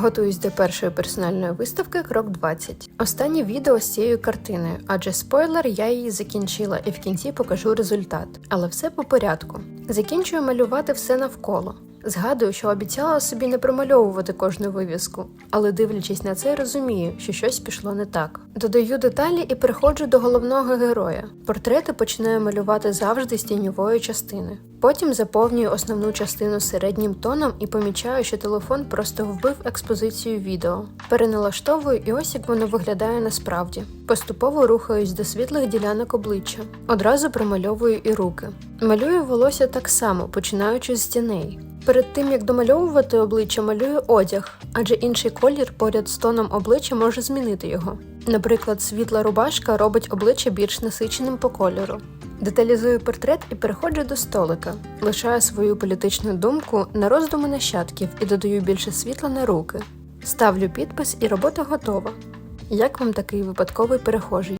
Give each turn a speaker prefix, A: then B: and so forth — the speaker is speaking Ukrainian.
A: Готуюсь до першої персональної виставки крок 20. Останнє відео з цією картиною, адже спойлер, я її закінчила і в кінці покажу результат. Але все по порядку. Закінчую малювати все навколо. Згадую, що обіцяла собі не промальовувати кожну вивіску, але дивлячись на це, розумію, що щось пішло не так. Додаю деталі і переходжу до головного героя. Портрети починаю малювати завжди з тіньової частини. Потім заповнюю основну частину середнім тоном і помічаю, що телефон просто вбив експозицію відео. Переналаштовую і ось як воно виглядає насправді. Поступово рухаюсь до світлих ділянок обличчя. Одразу промальовую і руки. Малюю волосся так само, починаючи з тіней. Перед тим як домальовувати обличчя, малюю одяг, адже інший колір поряд з тоном обличчя може змінити його. Наприклад, світла рубашка робить обличчя більш насиченим по кольору. Деталізую портрет і переходжу до столика. Лишаю свою політичну думку на роздуми нащадків і додаю більше світла на руки. Ставлю підпис і робота готова. Як вам такий випадковий перехожий?